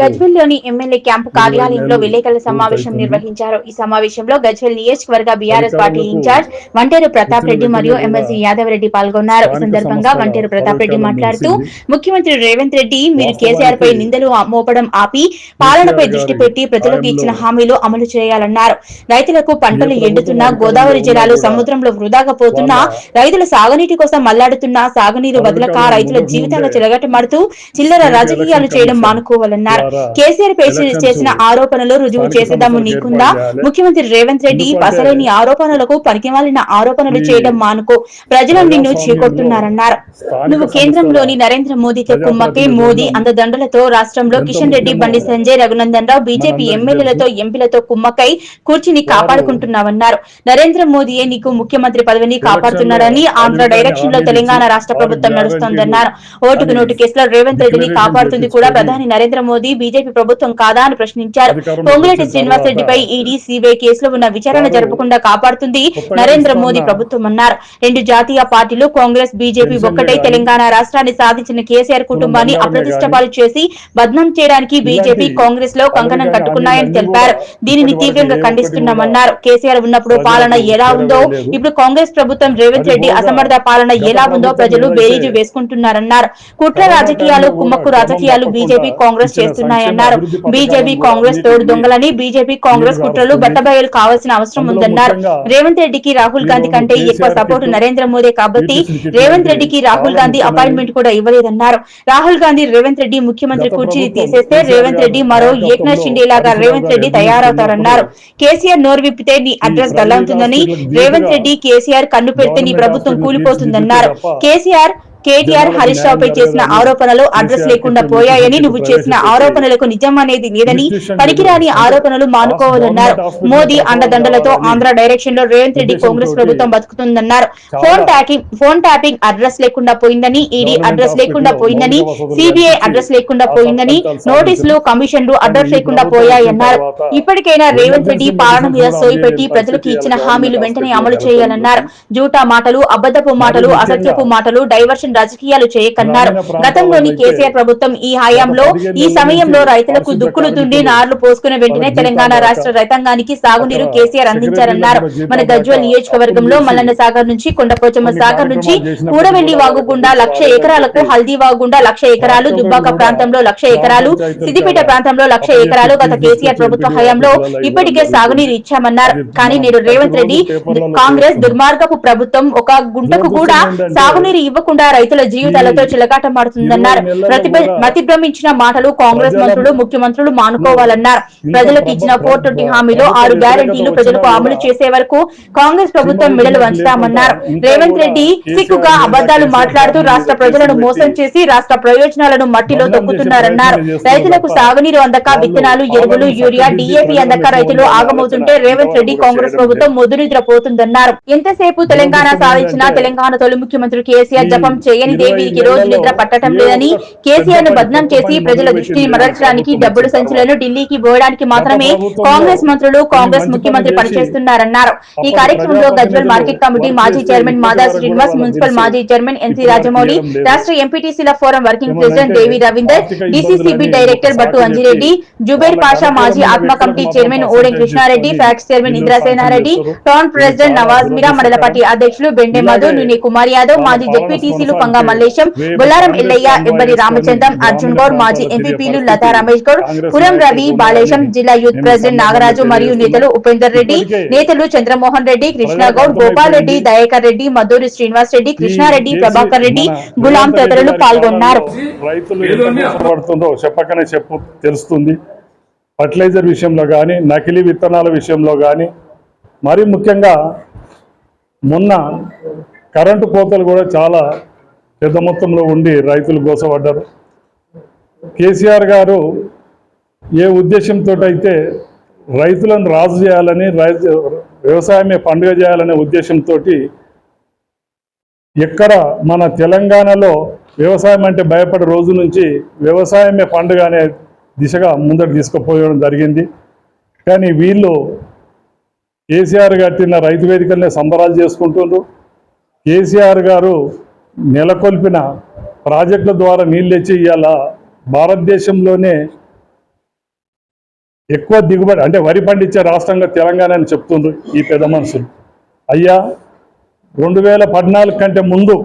గజ్వెల్లోని MLA camp కార్యాలయంలో విలేకరుల సమావేశం. నిర్వహించారు ఈ సమావేశంలో గజ్వెల్ నియోజకవర్గ BRS party in-charge Vanteru Pratap Reddy మరియు ఎమ్మెల్సీ యాదవ్ రెడ్డి పాల్గొన్నారు ఈ సందర్భంగా వంటేరు ప్రతాప్ రెడ్డి మాట్లాడుతూ. ముఖ్యమంత్రి రేవంత్ రెడ్డి మీరు కేసీఆర్ పై నిందలు మోపడం ఆపి పాలనపై దృష్టి పెట్టి ప్రజలకు ఇచ్చిన హామీలు అమలు చేయాలన్నారు రైతులకు పంటలు ఎండుతున్నా గోదావరి జలాలు సముద్రంలో వృధాగా పోతున్నా రైతులు సాగునీటి కోసం మల్లాడుతున్నా సాగునీరు వదలక రైతుల జీవితాలు చెలగటమాడుతూ చిల్లర రాజకీయాలు చేయడం కమిషన్ ద్వారా కేసీఆర్ చేసిన ఆరోపణలు రుజువు చేసేదాము నీకుందా. ముఖ్యమంత్రి రేవంత్ రెడ్డి పసలేని ఆరోపణలకు పనికిమాలిన ఆరోపణలు చేయడం మానుకో. ప్రజలు నిన్ను చీకొడుతున్నారన్నారు. నువ్వు కేంద్రంలోని నరేంద్ర మోదీతో ప్రజాప్రతినిధులు మోదీ అందదండలతో రాష్ట్రంలో కిషన్ రెడ్డి బండి సంజయ్ రఘునందన్ రావు బీజేపీ ఎమ్మెల్యేలతో ఎంపీలతో కుమ్మక్కై కూర్చుని కాపాడుకుంటున్నావన్నారు. నరేంద్ర మోదీయే నీకు ముఖ్యమంత్రి పదవిని కాపాడుతున్నారని ఆంధ్ర డైరెక్షన్లో తెలంగాణ రాష్ట్ర ప్రభుత్వం నడుస్తోందన్నారు. ఓటుకు నోటు కేసులో రేవంత్ రెడ్డిని కాపాడుతుంది కూడా ప్రధాని నరేంద్ర మోదీ బీజేపీ ప్రభుత్వం కాదా అని ప్రశ్నించారు. పొంగులేటి వచ్చిన శ్రీనివాస్ తర్వాత రెడ్డిపై ఈడీ సిబిఐ కేసులో ఉన్న విచారణ జరపకుండా కాపాడుతుంది నరేంద్ర మోదీ ప్రభుత్వం అన్నారు. రెండు జాతీయ పార్టీలు కాంగ్రెస్ బీజేపీ ఒక్కటై తెలంగాణ రాష్ట్రాన్ని సాధించిన కేసీఆర్ కుటుంబాన్ని బంగారమే అప్రతిష్ట గాని, పాలు చేసి బద్నం చేయడానికి బీజేపీ కాంగ్రెస్లో కంకణం కట్టుకున్నాయని తెలిపారు. దీనిని తీవ్రంగా ఖండిస్తున్నామన్నారు. కేసీఆర్ ఉన్నప్పుడు పాలన ఎలా ఉందో. ఇప్పుడు కాంగ్రెస్ ప్రభుత్వం రేవంత్ రెడ్డి అసమర్థ పాలన ఎలా ఉందో ప్రజలు బేరీజు వేసుకుంటున్నారన్నారు. కుట్ర రాజకీయాలు కుమ్మక్కు రాజకీయాలు బీజేపీ కాంగ్రెస్ చేస్తున్నాయన్నారు. బీజేపీ కాంగ్రెస్ తోడు దొంగలని బీజేపీ కాంగ్రెస్ కుట్రలు. బట్టబయలు కావాల్సిన అవసరం ఉందన్నారు. రేవంత్ రెడ్డికి రాహుల్ గాంధీ కంటే ఎక్కువ సపోర్ట్ నరేంద్ర మోదీ కాబట్టి రేవంత్ రెడ్డికి రాహుల్ గాంధీ అపాయింట్మెంట్ కూడా ఇవ్వలేదన్నారు. రాహుల్ గాంధీ రేవంత్ రెడ్డి ముఖ్యమంత్రి కుర్చీని తీసేస్తే రేవంత్ రెడ్డి మరో ఏక్నాథ్ షిండే లాగా రేవంత్ రెడ్డి తయారవుతారన్నారు. కేసీఆర్ నోరు విప్పితే నీ అడ్రస్ గల్లంతుందని హాస్పిటల్కి రేవంత్ రెడ్డి కేసీఆర్ కన్ను పెడితే నీ ప్రభుత్వం కూలిపోతుందన్నారు. కేసీఆర్ కేటీఆర్ హరీష్ రావుపై చేసిన ఆరోపణలు అడ్రస్ లేకుండా పోయాయని నువ్వు చేసిన ఆరోపణలకు నిజం అనేది లేదని పనికిరాని. ఆరోపణలు మానుకోవాలన్నారు మోదీ అండదండలతో ఆంధ్ర డైరెక్షన్లో రేవంత్ రెడ్డి కాంగ్రెస్ ప్రభుత్వం బతుకుతుందన్నారు phone tacking phone tapping address లేకుండా పోయిందని ఈడీ అడ్రస్ లేకుండా పోయిందని సిబిఐ అడ్రస్ లేకుండా పోయిందని నోటీసులు. కమిషన్లు అడ్రస్ లేకుండా పోయాయన్నారు ఇప్పటికైనా రేవంత్ రెడ్డి పాలన మీద సోయి పెట్టి ప్రజలకు ఇచ్చిన హామీలు వెంటనే అమలు. చేయాలన్నారు జూటా మాటలు అబద్ధపు మాటలు అసత్యపు మాటలు డైవర్షన్ రాజకీయాలు చేయకన్నారు. గతంలోని కేసీఆర్ ప్రభుత్వం ఈ హయాంలో ఈ సమయంలో రైతులకు దుక్కులు దుండి నార్లు పోసుకున్న వెంటనే తెలంగాణ రాష్ట్ర రైతాంగానికి సాగునీరు కేసీఆర్ అందించారన్నారు. మన గజ్వల్ నియోజకవర్గంలో మల్లన్న సాగర్ నుంచి కొండపోచమ్మ సాగర్ నుంచి కార్యక్రమాలు చేసినప్పుడు కూడవెల్లి కూడా వాగుగుండా లక్ష ఎకరాలకు హల్దీ వాగుండా లక్ష ఎకరాలు దుబ్బాక ప్రాంతంలో లక్ష ఎకరాలు సిద్దిపేట ప్రాంతంలో లక్ష ఎకరాలు గత కేసీఆర్ ప్రభుత్వ హయాంలో ఇప్పటికే సాగునీరు. ఇచ్చామన్నారు. కానీ నేడు రేవంత్ రెడ్డి కాంగ్రెస్. దుర్మార్గపు ప్రభుత్వం ఒక గుంటకు కూడా సాగునీరు ఇవ్వకుండా రైతుల జీవితాలతో చిలకాటమాడుతుందన్నారు ఇరవై నెలల్లో ప్రతి కూడా మతి భ్రమించిన మాటలు కాంగ్రెస్ మంత్రులు ముఖ్యమంత్రులు మానుకోవాలన్నారు. ప్రజలకు ఇచ్చిన ఫోర్ ట్వంటీ హామీలో ఆరు గ్యారంటీలు ప్రజలకు అమలు చేసే వరకు కాంగ్రెస్ ప్రభుత్వం మెడలు వంచుతామన్నారు. రేవంత్ రెడ్డి మీద అబద్దాలు మాట్లాడుతూ రాష్ట్ర ప్రజలను మోసం చేసి రాష్ట్ర ప్రయోజనాలను మట్టిలో తొక్కుతున్నారన్నారు. రైతులకు సాగునీరు అందక విత్తనాలు ఎరువులు యూరియా డిఏపి అందక రైతులు ఆగమవుతుంటే రేవంత్ రెడ్డి కాంగ్రెస్ ప్రభుత్వం. ముదునిద్ర పోతుందన్నారు. ఎంతసేపు తెలంగాణ సాధించినా తెలంగాణ తొలి ముఖ్యమంత్రి కేసీఆర్ జపం చేయనిదే ఇరవై వీరికి రోజు నిద్ర పట్టడం లేదని కేసీఆర్ను బద్నాం చేసి ప్రజల దృష్టిని మరల్చడానికి డబ్బులు సంచులను ఢిల్లీకి పోయడానికి మాత్రమే కాంగ్రెస్ మంత్రులు కాంగ్రెస్ ముఖ్యమంత్రి పని చేసి పనిచేస్తున్నారన్నారు ఈ కార్యక్రమంలో గజ్వల్ మార్కెట్ కమిటీ మాజీ చైర్మన్ మాదా శ్రీనివాస్ మున్సిపల్. మాజీ చైర్మన్ ఎన్సీ రాజమౌళి. రాష్ట్ర ఎంపీటీసీల forum working president Devi Ravinder DCCB director Battu Anjireddy Zuber Pasha మాజీ ఆత్మ committee chairman Odem Krishnareddy PACS chairman Indrasenareddy town. President Nawaz Meera మండల పార్టీ. అధ్యక్షులు బెండే మధు నుని కుమార్ యాదవ్ మాజీ జెడ్పీటీసీలు పంగా మల్లేశం బొల్లారం ఎల్లయ్య రామచంద్రం అర్జున్ గౌడ్ మాజీ కాంగ్రెస్ ఎంపీపీలు లతా రమేష్ గౌడ్ పురం రవి బాలేశం జిల్లా యూత్ ప్రెసిడెంట్ నాగరాజు మరియు నేతలు ఉపేందర్ రెడ్డి నేతలు చంద్రమోహన్ రెడ్డి కృష్ణ గౌడ్ గోపాల్ రెడ్డి దయాకర్ రెడ్డి మధురి శ్రీనివాస్ రెడ్డి కృష్ణారెడ్డి ప్రభాకర్ రెడ్డి గులాం తదితరులు పాల్గొన్నారు. చెప్పకనే చెప్పు తెలుస్తుంది. ఫర్టిలైజర్ విషయంలో కానీ నకిలీ విత్తనాల విషయంలో కానీ మరీ ముఖ్యంగా మొన్న కరెంటు కోతలు కూడా చాలా పెద్ద మొత్తంలో ఉండి రైతులు గోసపడ్డారు. కేసీఆర్ గారు ఏ ఉద్దేశంతో అయితే రైతులను రాజు చేయాలని రైతు వ్యవసాయమే పండుగ చేయాలనే ఉద్దేశంతో ఎక్కడ మన తెలంగాణలో వ్యవసాయం అంటే భయపడే రోజు నుంచి వ్యవసాయమే పండుగ అనే దిశగా ముందడు తీసుకుపోయడం జరిగింది. కానీ వీళ్ళు కేసీఆర్ కట్టిన రైతు వేదికలనే సంబరాలు చేసుకుంటుండ్రు. కేసీఆర్ గారు నెలకొల్పిన ప్రాజెక్టుల ద్వారా నీళ్ళు తెచ్చి ఇవాళ భారతదేశంలోనే ఎక్కువ దిగుబడి అంటే వరి పండించే రాష్ట్రంగా తెలంగాణ అని చెప్తుండ్రు ఈ పెద్ద మనుషులు. అయ్యా రెండు వేల పద్నాలుగు కంటే ముందు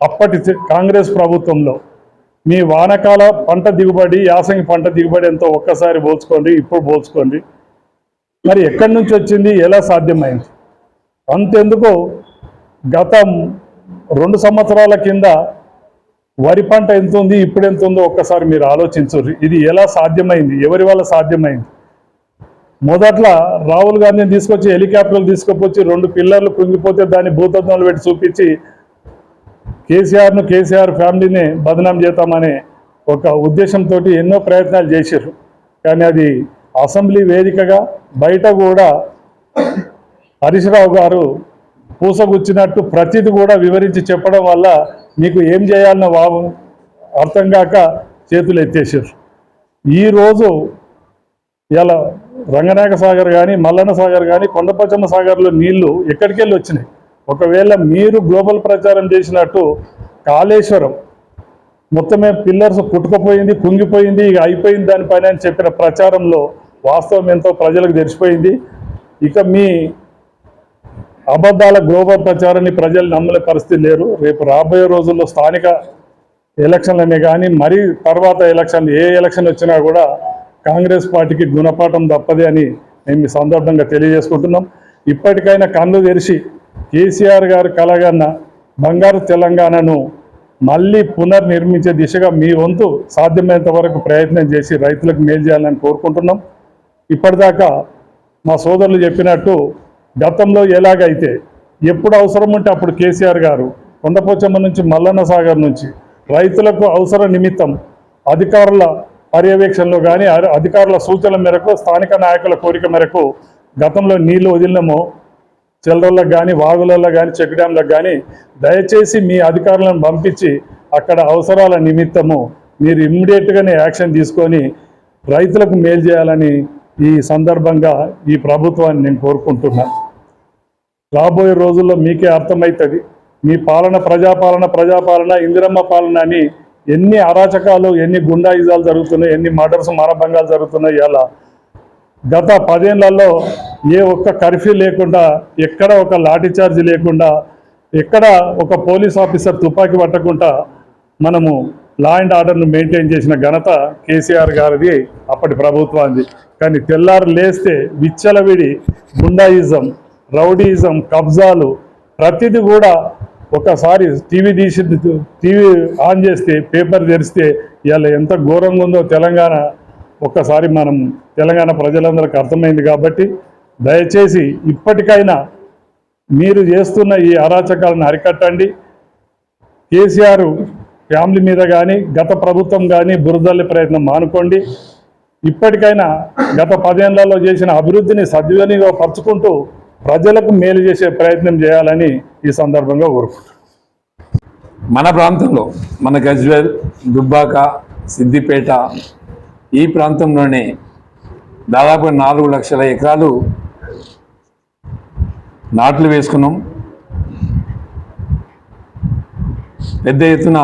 అప్పటి కాంగ్రెస్ ప్రభుత్వంలో మీ వానకాల పంట దిగుబడి యాసంగి పంట దిగుబడి ఎంతో ఒక్కసారి పోల్చుకోండి ఇప్పుడు పోల్చుకోండి. మరి ఎక్కడి నుంచి వచ్చింది ఎలా సాధ్యమైంది? అంతెందుకు గతం రెండు సంవత్సరాల కింద వరి పంట ఎంత ఉంది ఇప్పుడు ఎంత ఉందో ఒక్కసారి మీరు ఆలోచించరు ఇది ఎలా సాధ్యమైంది? ఎవరి వల్ల సాధ్యమైంది? మొదట్లో రాహుల్ గాంధీని తీసుకొచ్చి హెలికాప్టర్లు తీసుకొచ్చి రెండు పిల్లర్లు కుంగిపోతే దాన్ని భూతత్వాలు పెట్టి చూపించి కేసీఆర్ను కేసీఆర్ ఫ్యామిలీని బదనాం చేద్దామనే ఒక ఉద్దేశంతో ఎన్నో ప్రయత్నాలు చేశారు. కానీ అది అసెంబ్లీ వేదికగా బయట కూడా హరీష్ రావు గారు పూసగుచ్చినట్టు ప్రతిది కూడా వివరించి చెప్పడం వల్ల మీకు ఏం చేయాలన్న వాబు అర్థం కాక చేతులు ఎత్తేసారు ఈరోజు ఇలా రంగనాయక సాగర్ కానీ మల్లన్న సాగర్ కానీ కొండపచ్చమ్మ సాగర్లో నీళ్ళు ఎక్కడికి వెళ్ళి వచ్చినాయి? ఒకవేళ మీరు గ్లోబల్ ప్రచారం చేసినట్టు కాళేశ్వరం మొత్తమే పిల్లర్స్ కుట్టుకుపోయింది కుంగిపోయింది ఇక అయిపోయింది దానిపైన అని చెప్పిన ప్రచారంలో వాస్తవం ఎంతో ప్రజలకు తెలిసిపోయింది. ఇక మీ అబద్ధాల గ్లోబల్ ప్రచారాన్ని ప్రజలు నమ్మలే పరిస్థితి లేరు. రేపు రాబోయే రోజుల్లో స్థానిక ఎలక్షన్లనే కానీ మరీ తర్వాత ఎలక్షన్ ఏ ఎలక్షన్ వచ్చినా కూడా కాంగ్రెస్ పార్టీకి గుణపాఠం తప్పదే అని మేము ఈ సందర్భంగా తెలియజేసుకుంటున్నాం. ఇప్పటికైనా కన్ను తెరిచి కేసీఆర్ గారు కలగన్న బంగారు తెలంగాణను మళ్ళీ పునర్నిర్మించే దిశగా మీ వంతు సాధ్యమైనంత వరకు ప్రయత్నం చేసి రైతులకు మేలు చేయాలని కోరుకుంటున్నాం. ఇప్పటిదాకా మా సోదరులు చెప్పినట్టు గతంలో ఎలాగైతే ఎప్పుడు అవసరం ఉంటే అప్పుడు కేసీఆర్ గారు కొండపోచమ్మ నుంచి మల్లన్న సాగర్ నుంచి రైతులకు అవసర నిమిత్తం అధికారుల పర్యవేక్షణలో కానీ అధికారుల సూచనల మేరకు స్థానిక నాయకుల కోరిక మేరకు గతంలో నీళ్ళు వదిలినమో. చెల్లలకు కానీ వాగులలో కానీ చెక్ డ్యాంలకు కానీ దయచేసి మీ అధికారులను పంపించి అక్కడ అవసరాల నిమిత్తము మీరు ఇమ్మీడియట్గానే యాక్షన్ తీసుకొని రైతులకు మేలు చేయాలని ఈ సందర్భంగా ఈ ప్రభుత్వాన్ని నేను కోరుకుంటున్నా. రాబోయే రోజుల్లో మీకే అర్థమవుతుంది మీ పాలన ప్రజాపాలన ప్రజాపాలన ఇందిరమ్మ పాలన అని ఎన్ని అరాచకాలు ఎన్ని గుండాయిజాలు జరుగుతున్నాయి ఎన్ని మర్డర్స్ మానభంగాలు జరుగుతున్నాయి ఇలా గత పదేళ్ళలో ఏ ఒక్క కర్ఫ్యూ లేకుండా ఎక్కడ ఒక లాఠీ చార్జ్ లేకుండా ఎక్కడ ఒక పోలీస్ ఆఫీసర్ తుపాకీ పట్టకుండా మనము లా అండ్ ఆర్డర్ను మెయింటైన్ చేసిన ఘనత కేసీఆర్ గారిది అప్పటి ప్రభుత్వానికి కానీ తెల్లారు లేస్తే విచ్చలవిడి గుండాయిజం రౌడీయిజం కబ్జాలు ప్రతిదీ కూడా ఒకసారి టీవీ తీసి టీవీ ఆన్ చేస్తే పేపర్ తెరిస్తే ఇలా ఎంత ఘోరంగా ఉందో తెలంగాణ. ఒక్కసారి మనం తెలంగాణ ప్రజలందరికీ అర్థమైంది కాబట్టి దయచేసి ఇప్పటికైనా మీరు చేస్తున్న ఈ అరాచకాలను అరికట్టండి. కేసీఆర్ ఫ్యామిలీ మీద కానీ గత ప్రభుత్వం కానీ బురదల్లి ప్రయత్నం మానుకోండి. ఇప్పటికైనా గత పదేళ్ళలో చేసిన అభివృద్ధిని సద్వినియోగపరుచుకుంటూ ప్రజలకు మేలు చేసే ప్రయత్నం చేయాలని ఈ సందర్భంగా కోరుకుంటున్నాను. మన ప్రాంతంలో మన గజ్వేల్ దుబ్బాక సిద్దిపేట ఈ ప్రాంతంలోనే దాదాపు నాలుగు లక్షల ఎకరాలు నాట్లు వేసుకున్నాం. పెద్ద ఎత్తున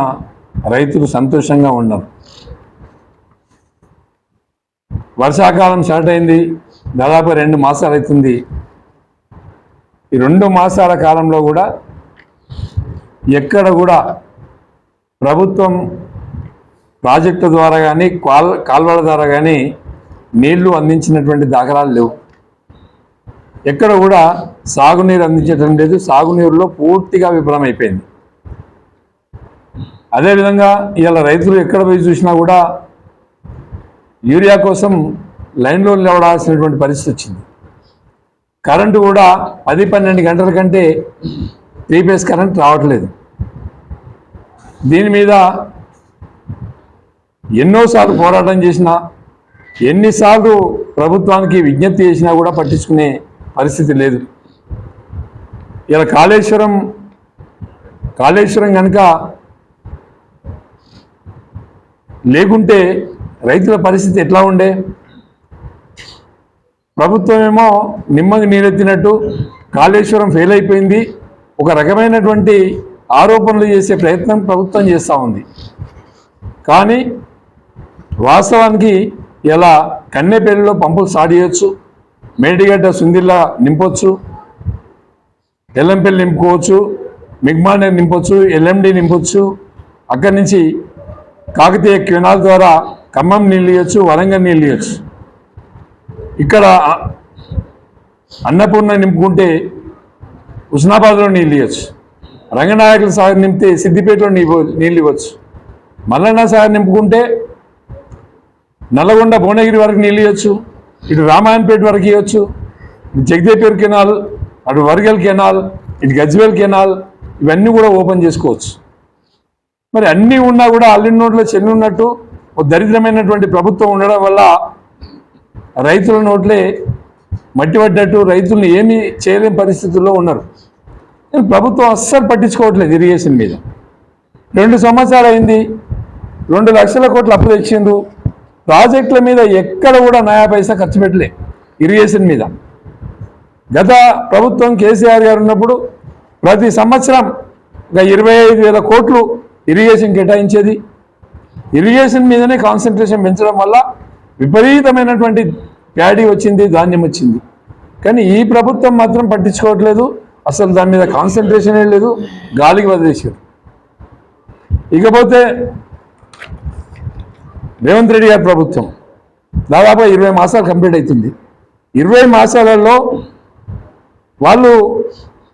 రైతులు సంతోషంగా ఉన్నారు. వర్షాకాలం స్టార్ట్ అయింది. దాదాపు రెండు మాసాలు అవుతుంది. ఈ రెండు మాసాల కాలంలో కూడా ఎక్కడ కూడా ప్రభుత్వం ప్రాజెక్టు ద్వారా కానీ కాల్ కాల్వల ద్వారా కానీ నీళ్ళు అందించినటువంటి దాఖలాలు లేవు. ఎక్కడ కూడా సాగునీరు అందించడం లేదు. సాగునీరులో పూర్తిగా విఫలమైపోయింది. అదేవిధంగా ఇవాళ రైతులు ఎక్కడ పోయి చూసినా కూడా యూరియా కోసం లైన్లో నిలబడాల్సినటువంటి పరిస్థితి వచ్చింది. కరెంటు కూడా పది పన్నెండు గంటల కంటే త్రీ ఫేస్ కరెంట్ రావట్లేదు. దీని మీద ఎన్నోసార్లు పోరాటం చేసినా ఎన్నిసార్లు ప్రభుత్వానికి విజ్ఞప్తి చేసినా కూడా పట్టించుకునే పరిస్థితి లేదు. ఇలా కాళేశ్వరం కాళేశ్వరం కనుక లేకుంటే రైతుల పరిస్థితి ఎట్లా ఉండే? ప్రభుత్వం ఏమో నిమ్మకి నీరెత్తినట్టు కాళేశ్వరం ఫెయిల్ అయిపోయింది. ఒక రకమైనటువంటి ఆరోపణలు చేసే ప్రయత్నం ప్రభుత్వం చేస్తూ ఉంది. కానీ వాస్తవానికి ఇలా కన్నెపల్లిలో పంపులు స్టార్ట్ చేయొచ్చు మేడిగడ్డ సుందిల్లా నింపొచ్చు ఎల్లంపల్లి నింపుకోవచ్చు మిగ్మాండే నింపొచ్చు ఎల్ఎండి నింపొచ్చు అక్కడి నుంచి కాకతీయ కెనాల్ ద్వారా ఖమ్మం నీళ్ళు ఇవ్వచ్చు వరంగల్ నీళ్ళు ఇవ్వచ్చు ఇక్కడ అన్నపూర్ణ నింపుకుంటే హుస్నాబాద్లో నీళ్ళు ఇవ్వచ్చు రంగనాయకుల సాగర్ నింపితే సిద్దిపేటలో నీళ్ళు నీళ్ళు ఇవ్వచ్చు. మల్లన్న సాగర్ నింపుకుంటే నల్లగొండ భువనగిరి వరకు నీళ్ళు ఇవ్వచ్చు ఇటు రామాయణపేట వరకు ఇవ్వచ్చు ఇటు జగదేపేర్ కెనాల్ అటు వరగల్ కెనాల్ ఇటు గజ్వేల్ కెనాల్ ఇవన్నీ కూడా ఓపెన్ చేసుకోవచ్చు. మరి అన్నీ ఉన్నా కూడా అల్లిన నోట్లో చెల్లి ఉన్నట్టు ఒక దరిద్రమైనటువంటి ప్రభుత్వం ఉండడం వల్ల రైతుల నోట్లే మట్టి పడ్డట్టు రైతులను ఏమీ చేయలేని పరిస్థితుల్లో ఉన్నారు. కానీ ప్రభుత్వం అస్సలు పట్టించుకోవట్లేదు ఇరిగేషన్ మీద. రెండు సంవత్సరాలు అయింది రెండు లక్షల కోట్లు అప్పు తెచ్చిండ్రు. ప్రాజెక్టుల మీద ఎక్కడ కూడా నయా పైసా ఖర్చు పెట్టలే ఇరిగేషన్ మీద. గత ప్రభుత్వం కేసీఆర్ గారు ఉన్నప్పుడు ప్రతి సంవత్సరం ఒక ఇరవై ఐదు వేల కోట్లు ఇరిగేషన్ కేటాయించేది. ఇరిగేషన్ మీదనే కాన్సన్ట్రేషన్ పెంచడం వల్ల విపరీతమైనటువంటి ప్యాడీ వచ్చింది ధాన్యం వచ్చింది. కానీ ఈ ప్రభుత్వం మాత్రం పట్టించుకోవట్లేదు. అసలు దాని మీద కాన్సన్ట్రేషన్ లేదు గాలికి వదిలేసారు ఇకపోతే రేవంత్ రెడ్డి గారి ప్రభుత్వం దాదాపు ఇరవై మాసాలు కంప్లీట్ అవుతుంది ఇరవై మాసాలలో వాళ్ళు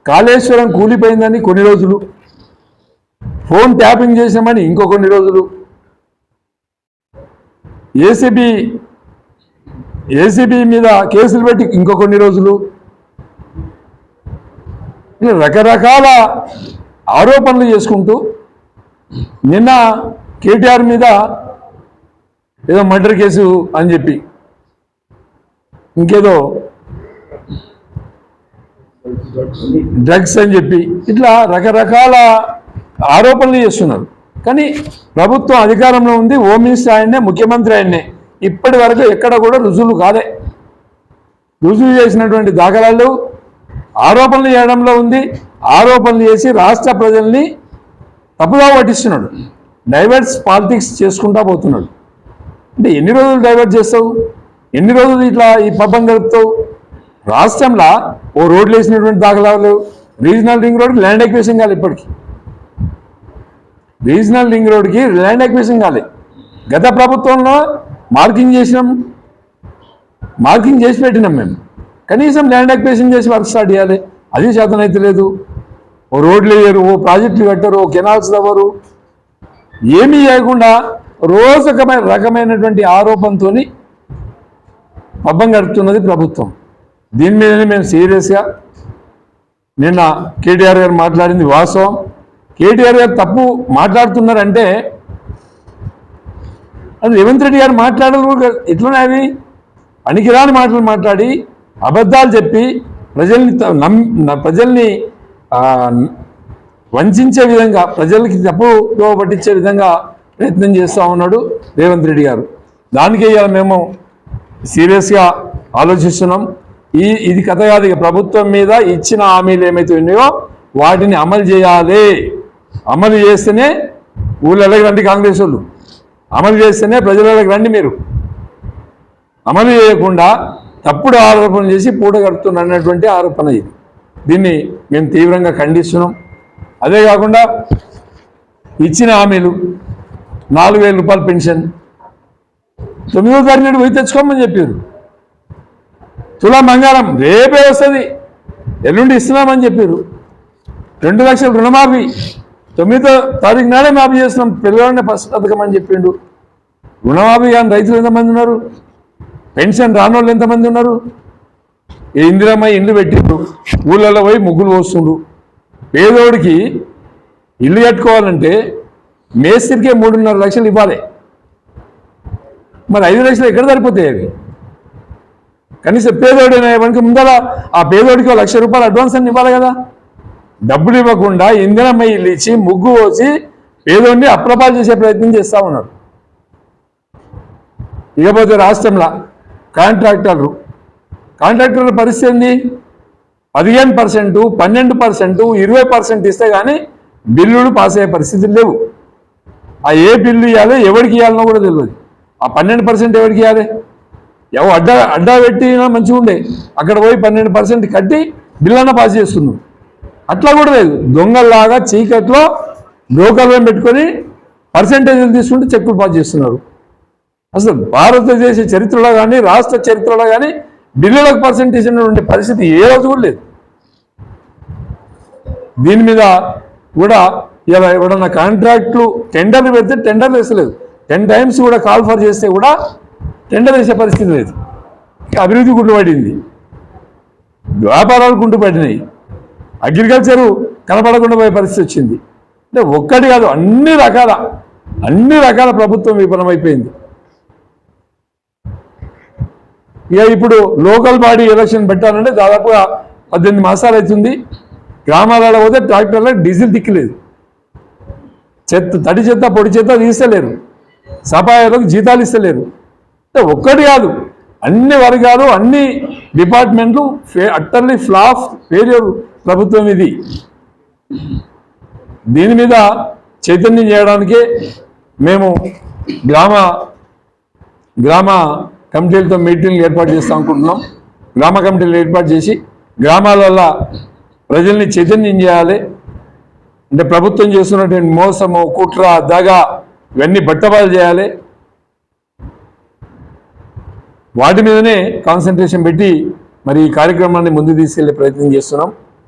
కాళేశ్వరం కూలిపోయిందని కొన్ని రోజులు ఫోన్ ట్యాపింగ్ చేసామని ఇంకో కొన్ని రోజులు. ఏసీబీ ఏసీబీ మీద కేసులు పెట్టి ఇంకో కొన్ని రోజులు. రకరకాల ఆరోపణలు చేసుకుంటూ నిన్న కేటీఆర్ మీద ఏదో మర్డర్ కేసు అని చెప్పి ఇంకేదో డ్రగ్స్ అని చెప్పి ఇట్లా రకరకాల ఆరోపణలు చేస్తున్నారు కానీ ప్రభుత్వం అధికారంలో ఉంది హోమ్ మినిస్టర్ ఆయన్నే ముఖ్యమంత్రి ఆయన్నే. ఇప్పటి వరకు ఎక్కడ కూడా రుజువులు కాలే. రుజువు చేసినటువంటి దాఖలాలు ఆరోపణలు చేయడంలో ఉంది. ఆరోపణలు చేసి రాష్ట్ర ప్రజల్ని తప్పుగా పట్టిస్తున్నాడు. డైవర్ట్స్ పాలిటిక్స్ చేసుకుంటా పోతున్నాడు. అంటే ఎన్ని రోజులు డైవర్ట్ చేస్తావు? ఎన్ని రోజులు ఇట్లా ఈ పబ్బం గడుపుతావు రాష్ట్రంలో ఓ రోడ్లు వేసినటువంటి దాఖలాలు regional ring road land acquisition కాదు ఇప్పటికి. రీజనల్ రింగ్ రోడ్కి ల్యాండ్ ఎక్వేషన్ కాలే. గత ప్రభుత్వంలో మార్కింగ్ చేసినాం. మార్కింగ్ చేసి పెట్టినాం మేము. కనీసం ల్యాండ్ ఎక్వేషన్ చేసి వర్క్ స్టార్ట్ చేయాలి. అది చేతనైతే లేదు. ఓ రోడ్లు వేయరు ఓ ప్రాజెక్టులు కట్టరు ఓ కెనాల్స్ తవ్వరు. ఏమీ చేయకుండా రోజు రకమైన రకమైనటువంటి ఆరోపణతోని పబ్బం గడుపుతున్నది ప్రభుత్వం. దీని మీదనే మేము సీరియస్గా నిన్న కేటీఆర్ గారు మాట్లాడింది వాస్తవం. కేటీఆర్ గారు తప్పు మాట్లాడుతున్నారంటే అది రేవంత్ రెడ్డి గారు మాట్లాడరు కూడా ఎట్లనే అవి? పనికిరాని మాటలు మాట్లాడి అబద్ధాలు చెప్పి ప్రజల్ని నమ్ ప్రజల్ని వంచే విధంగా ప్రజలకి తప్పు పట్టించే విధంగా ప్రయత్నం చేస్తూ ఉన్నాడు రేవంత్ రెడ్డి గారు. దానికే మేము సీరియస్గా ఆలోచిస్తున్నాం. ఈ ఇది కథ కాదు ప్రభుత్వం మీద ఇచ్చిన హామీలు ఏమైతే ఉన్నాయో వాటిని అమలు చేయాలి. అమలు చేస్తేనే ఊళ్ళకి రండి కాంగ్రెస్ వాళ్ళు అమలు చేస్తేనే ప్రజలకి రండి మీరు. అమలు చేయకుండా తప్పుడు ఆరోపణలు చేసి పూట కడుతున్నటువంటి ఆరోపణ ఇది. దీన్ని మేము తీవ్రంగా ఖండిస్తున్నాం. అదే కాకుండా ఇచ్చిన హామీలు నాలుగు వేల రూపాయలు పెన్షన్. తొమ్మిదో తారీఖు పోయి తెచ్చుకోమని చెప్పారు. తులా బంగారం రేపే వస్తుంది. ఎల్లుండి ఇస్తున్నామని చెప్పారు. రెండు లక్షల రుణమాఫీ. తొమ్మిదో తారీఖు నాడే మాఫీ చేస్తున్నాం. పిల్లవాడిని ఫస్ట్ పథకం అని చెప్పిండు. రుణమాఫీ కానీ రైతులు ఎంతమంది ఉన్నారు? పెన్షన్ రాని ఎంతమంది ఉన్నారు? ఇందిరమ్మ ఇల్లు పెట్టిండు. ఊళ్ళలో పోయి ముగ్గులు పోస్తుండు. పేదోడికి ఇల్లు కట్టుకోవాలంటే మేస్త్రికే మూడున్నర లక్షలు ఇవ్వాలి. మరి ఐదు లక్షలు ఎక్కడ సరిపోతాయి అవి? కనీసం పేదోడైనా మనకి ముందర ఆ పేదోడికి ఒక లక్ష రూపాయలు అడ్వాన్స్ అని ఇవ్వాలి కదా. డబ్బులు ఇవ్వకుండా ఇందిరమ్మ ఇల్లు ఇచ్చి ముగ్గు పోసి పేదోడిని అప్రపాలు చేసే ప్రయత్నం చేస్తూ ఉన్నారు. ఇకపోతే రాష్ట్రంలో కాంట్రాక్టర్లు కాంట్రాక్టర్ల పరిస్థితి ఏంది? పదిహేను పర్సెంట్ పన్నెండు పర్సెంట్ ఇరవై పర్సెంట్ ఇస్తే కానీ బిల్లులు పాస్ అయ్యే పరిస్థితులు లేవు. ఆ ఏ బిల్లు ఇవ్వాలి ఎవరికి ఇవ్వాలనో కూడా తెలియదు ఆ పన్నెండు పర్సెంట్ ఎవరికి ఇవ్వాలి ఎవ అడ్డా అడ్డా పెట్టినా మంచిగా ఉండే అక్కడ పోయి పన్నెండు పర్సెంట్ కట్టి బిల్లన్న పాస్ చేస్తున్నాం అట్లా కూడా లేదు. దొంగల్లాగా చీకట్లో బ్రోకర్లను పెట్టుకొని పర్సెంటేజ్లు తీసుకుంటే చెక్కులు పాస్ చేస్తున్నారు. అసలు భారతదేశ చరిత్రలో కానీ రాష్ట్ర చరిత్రలో కానీ బిల్లులకు పర్సంటేజ్ ఉన్నటువంటి పరిస్థితి ఏ రోజు కూడా లేదు. దీని మీద కూడా ఇలా ఎవడన్నా కాంట్రాక్ట్లు టెండర్లు పెడితే టెండర్లు వేసలేదు టెన్ టైమ్స్ కూడా కాల్ ఫర్ చేస్తే కూడా టెండర్ వేసే పరిస్థితి లేదు. అభివృద్ధి కుంటుపడింది వ్యాపారాలు కుంటుపడినాయి అగ్రికల్చరు కనపడకుండా పోయే పరిస్థితి వచ్చింది. అంటే ఒక్కటి కాదు అన్ని రకాల అన్ని రకాల ప్రభుత్వం విఫలమైపోయింది. ఇక ఇప్పుడు లోకల్ బాడీ ఎలక్షన్ పెట్టాలంటే దాదాపుగా పద్దెనిమిది మాసాలు అవుతుంది. గ్రామాలలో పోతే ట్రాక్టర్లకు డీజిల్ దిక్కులేదు. చెత్త తడి చెత్త పొడి చెత్త తీస్తలేరు. సఫాయిలకు జీతాలు ఇస్తలేరు. అంటే ఒక్కటి కాదు అన్ని వర్గాలు అన్ని డిపార్ట్మెంట్లు ఫే అట్టర్లీ ఫ్లాఫ్ ఫెయిల్యూర్ ప్రభుత్వం ఇది. దీని మీద చైతన్యం చేయడానికే మేము గ్రామ గ్రామ కమిటీలతో మీటింగ్లు ఏర్పాటు చేస్తాం అనుకుంటున్నాం. గ్రామ కమిటీలు ఏర్పాటు చేసి గ్రామాలలో ప్రజల్ని చైతన్యం చేయాలి. అంటే ప్రభుత్వం చేస్తున్నటువంటి మోసము కుట్ర దగ ఇవన్నీ బట్టబాలు చేయాలి. వాటి మీదనే కాన్సన్ట్రేషన్ పెట్టి మరి ఈ కార్యక్రమాన్ని ముందు తీసుకెళ్ళే ప్రయత్నం చేస్తున్నాం.